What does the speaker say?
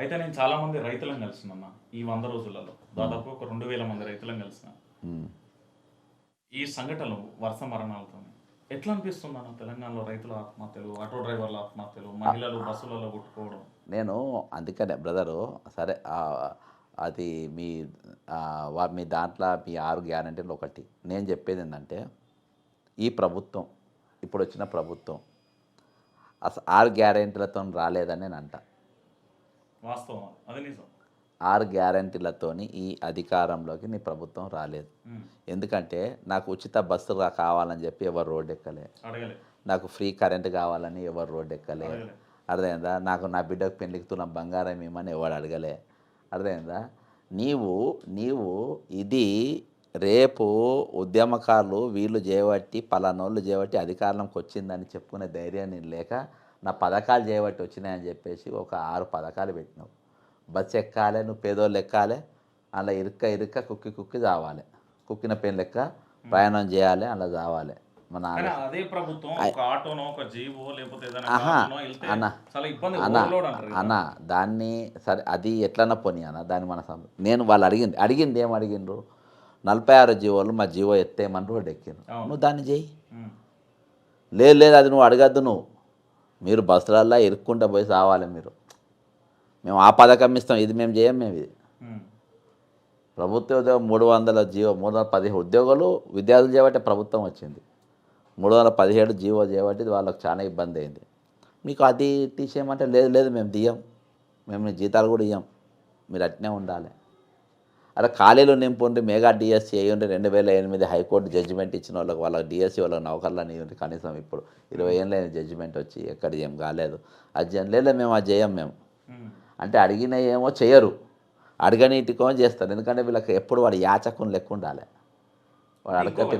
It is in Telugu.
అయితే నేను చాలా మంది రైతులను కలిసిన ఈ వంద రోజులలో. దాదాపు ఒక రెండు వేల మంది రైతులను కలిసిన. ఈ సంఘటనలు వర్ష మరణాలతో ఎట్లా అనిపిస్తుంది అన్న తెలంగాణలో రైతుల ఆత్మహత్యలు ఆటో డ్రైవర్ల ఆత్మహత్యలు మహిళలు బస్సులలో కొట్టుకోవడం? నేను అందుకనే బ్రదరు సరే అది మీ మీ దాంట్లో మీ ఆరు గ్యారంటీలు ఒకటి. నేను చెప్పేది ఏంటంటే ఈ ప్రభుత్వం ఇప్పుడు వచ్చిన ప్రభుత్వం అసలు ఆరు గ్యారంటీలతో రాలేదని నేను అంట. వాస్తవం అది నిజం. ఆరు గ్యారంటీలతోని ఈ అధికారంలోకి నీ ప్రభుత్వం రాలేదు. ఎందుకంటే నాకు ఉచిత బస్సు కావాలని చెప్పి ఎవరు రోడ్డు ఎక్కలే నాకు ఫ్రీ కరెంట్ కావాలని ఎవరు రోడ్డు ఎక్కలే అర్థమైందా? నాకు నా బిడ్డకు పెళ్ళికి తులం బంగారం ఇవ్వమని ఎవడు అడగలే. అర్థమైందా? నీవు నీవు ఇది రేపు ఉద్యమకారులు వీళ్ళు చేయబట్టి పలానోళ్ళు చేయబట్టి అధికారంలోకి వచ్చిందని చెప్పుకునే ధైర్యం నేను లేక నా పథకాలు చేయబట్టి వచ్చినాయని చెప్పేసి ఒక ఆరు పథకాలు పెట్టినావు. బస్సు ఎక్కాలి నువ్వు పేదోళ్ళు ఎక్కాలి అలా ఇరుక్క ఇరుక్క కుక్కి కుక్కి చావాలి. కుక్కిన పెన్ లెక్క ప్రయాణం చేయాలి అలా చావాలి. మన అదే ప్రభుత్వం అన్న, అన్న దాన్ని సరే అది ఎట్లన్నా పోనీ అన్న దాన్ని మన నేను వాళ్ళు అడిగింది అడిగింది ఏం అడిగిండ్రు? నలభై ఆరు జీవోలు మా జీవో ఎత్తేయమని రోడ్డు ఎక్కిండ్రు. నువ్వు దాన్ని ఉమ్. లేదు లేదు అది నువ్వు అడగద్దు నువ్వు. మీరు బస్సులల్లో ఇరుక్కుంటూ పోయి సావాలి మీరు. మేము ఆ పథకం ఇస్తాం ఇది మేము చేయం మేము ఇది. ప్రభుత్వ ఉద్యోగం మూడు వందల జీవో మూడు వందల పదిహేడు ఉద్యోగాలు విద్యార్థులు చేయబట్టే ప్రభుత్వం వచ్చింది. మూడు వందల పదిహేడు జీవో చేయబట్టి వాళ్ళకి చాలా ఇబ్బంది అయింది. మీకు అది తీసేయమంటే లేదు లేదు మేము తీయం. మేము జీతాలు కూడా ఇయ్యం. మీరు అట్నే ఉండాలి. అలా ఖాళీలు నింపుండి మెగా డిఎస్సి అయ్యి రెండు వేల ఎనిమిది హైకోర్టు జడ్జిమెంట్ ఇచ్చిన వాళ్ళకి వాళ్ళకి డిఎస్సి వాళ్ళకి నౌకర్లని ఇవ్వండి కనీసం ఇప్పుడు ఇరవై ఏళ్ళ జడ్జిమెంట్ వచ్చి ఎక్కడ ఏం కాలేదు. అది. లేదు మేము అది చేయం మేము. అంటే అడిగిన ఏమో చేయరు. అడగనీటికో చేస్తారు. ఎందుకంటే వీళ్ళకి ఎప్పుడు వాడు యాచకుని లెక్క ఉండాలి. వాడు అడగ